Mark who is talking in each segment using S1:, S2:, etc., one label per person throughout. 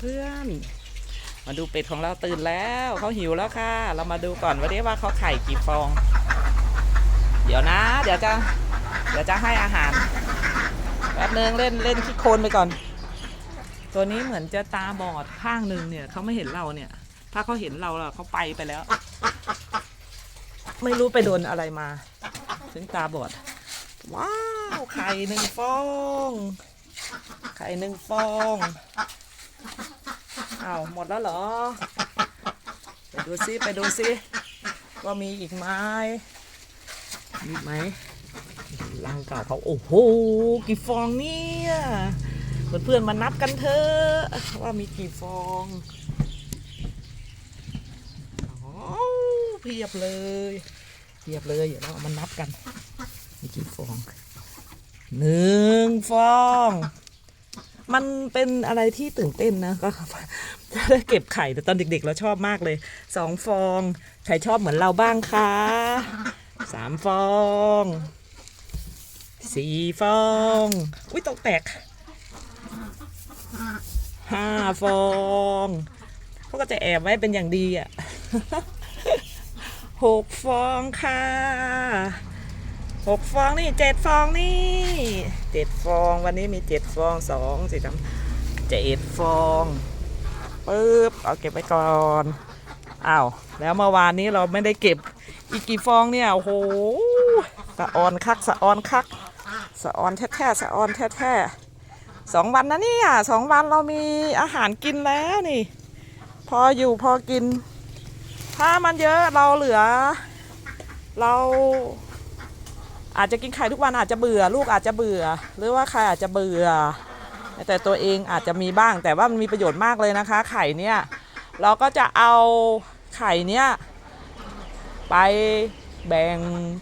S1: เพื่อนๆ มาดูเป็ดของเราตื่นแล้วเขาหิวแล้วค่ะ เรามาดูก่อนว่าเดี๋ยวว่าเขาไข่กี่ฟอง เดี๋ยวนะ เดี๋ยวจะเดี๋ยวจะให้อาหารแป๊บนึงเล่นเล่นขี้โคลนไปก่อน ตัวนี้เหมือนจะตาบอดข้างหนึ่งเนี่ยเขาไม่เห็นเราเนี่ย ถ้าเขาเห็นเราล่ะเขาไปไปแล้ว ไม่รู้ไปโดนอะไรมา ถึงตาบอด ว้าวไข่หนึ่งฟอง ไข่หนึ่งฟอง อ้าวหมดแล้วเหรอ ไปดูซิไปดูซิว่ามีอีกไหมมีไหมรังเก่าเขาโอ้โหกี่ฟองเนี่ยเพื่อนๆมานับกันเถอะว่ามีกี่ฟองอ๋อเพียบเลยเพียบเลยเดี๋ยวเรามานับกัน มีกี่ฟองหนึ่งฟอง มันเป็นอะไรที่ตื่นเต้นนะก็จะได้เก็บไข่แต่ตอนเด็กๆ เราชอบมากเลยสองฟองใครชอบเหมือนเราบ้างคะสามฟองสี่ฟองอุ้ยตกแตกห้าฟองเขาก็จะแอบไว้เป็นอย่างดีอะหกฟองค่ะ หกฟองนี่เจ็ดฟองนี่เจ็ดฟองวันนี้มีเจ็ดฟองสองสี่สามเจ็ดฟองปึ๊บเอาเก็บไว้ก่อนอ้าวแล้วเมื่อวานนี้เราไม่ได้เก็บอีกกี่ฟองเนี่ยโอ้โหสะออนคักสะออนคักสะออนแท้ๆสะออนแท้ๆสองวันนะเนี่ยสองวันเรามีอาหารกินแล้วนี่ พออยู่พอกิน ถ้ามันเยอะเราเหลือ เรา อาจจะกินไข่ทุกวันอาจจะเบื่อ ลูกอาจจะเบื่อ หรือว่าใครอาจจะเบื่อ แต่ตัวเองอาจจะมีบ้าง แต่ว่ามันมีประโยชน์มากเลยนะคะ ไข่เนี่ยเราก็จะเอาไข่เนี่ยไปแบ่ง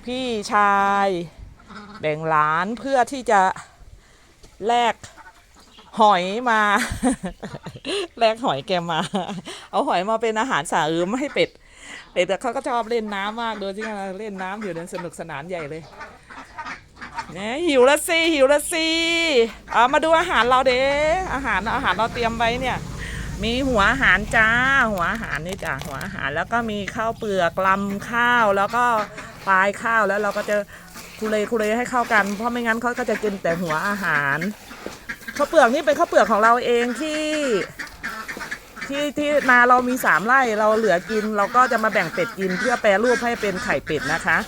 S1: พี่ชาย แบ่งหลานเพื่อที่จะแลกหอยมาแลกหอยแกมา เอาหอยมาเป็นอาหารสาอืมให้เป็ดเป็ดเขาก็ชอบเล่นน้ำมากโดยที่เราเล่นน้ำอยู่เดินสนุกสนานใหญ่เลย เนี่ยหิวล้วสิหิวล้วสิเอามาดูอาหารเราเด้อาหารอาหารเราเตรียมไว้เนี่ย มีหัวอาหารจ้า หัวอาหารนี่จ้าหัวอาหารแล้วก็มีข้าวเปลือกลำข้าวแล้วก็ปลายข้าวแล้วเราก็จะคุเรคุเรให้เข้ากัน เพราะไม่งั้นเขาก็จะกินแต่หัวอาหารข้าวเปลือกนี่เป็นข้าวเปลือกของเราเองที่ ที่ที่นาเรามีสามไร่เราเหลือกิน เราก็จะมาแบ่งเป็ดกินเพื่อแปรรูปให้เป็นไข่เป็ดนะคะ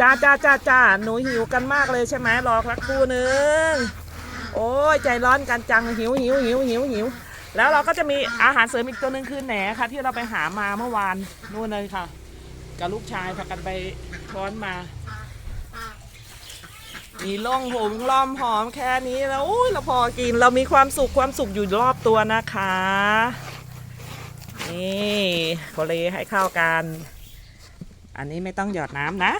S1: จ้าจ้าจ้าจ้าหนูหิวกันมากเลยใช่ไหมรอสักครู่นึงโอ้ยใจร้อนกันจังหิวหิวหิวหิวหิวแล้วเราก็จะมีอาหารเสริมอีกตัวหนึ่งคือแหนค่ะ ที่เราไปหามาเมื่อวานนู่นเลยค่ะ กับลูกชายพากันไปช้อนมามีล่องหมล้อมหอมแค่นี้แล้วอุ้ยเราพอกินเรามีความสุขความสุขอยู่รอบตัวนะคะ นี่โคเลให้เข้ากัน อันนี้ไม่ต้องหยอดน้ำนะ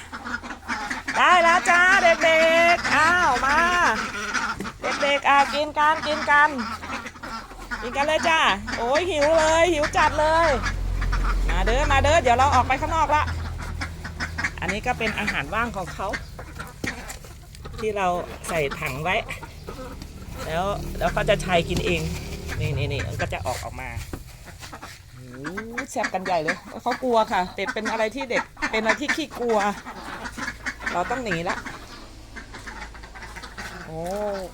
S1: ได้แล้วจ้าเด็กๆ อ้าวมา เด็กๆอะกินกันกินกัน กินกันเลยจ้า โอ้ยหิวเลย หิวจัดเลย มาเด้อมาเด้อเดี๋ยวเราออกไปข้างนอกละอันนี้ก็เป็นอาหารว่างของเขา ที่เราใส่ถังไว้ แล้วแล้วเขาจะชายกินเอง นี่นี่นี่มันก็จะออกออกมา แซ่บกันใหญ่เลยเขากลัวค่ะ เป็ดเป็นอะไรที่เด็กเป็นอะไรที่ขี้กลัว เราต้องหนีละโอ้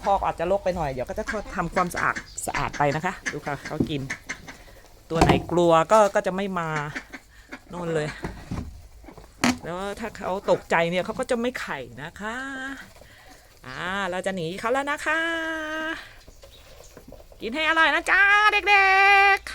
S1: พอกอาจจะลกไปหน่อยเดี๋ยวก็จะทำความสะอาดสะอาดไปนะคะ ดูค่ะเขากิน ตัวไหนกลัวก็ก็จะไม่มาน่นเลย แล้วถ้าเขาตกใจเนี่ยเขาก็จะไม่ไข่นะคะอ่าเราจะหนีเขาแล้วนะคะ กินให้อร่อยนะจ้าเด็กๆ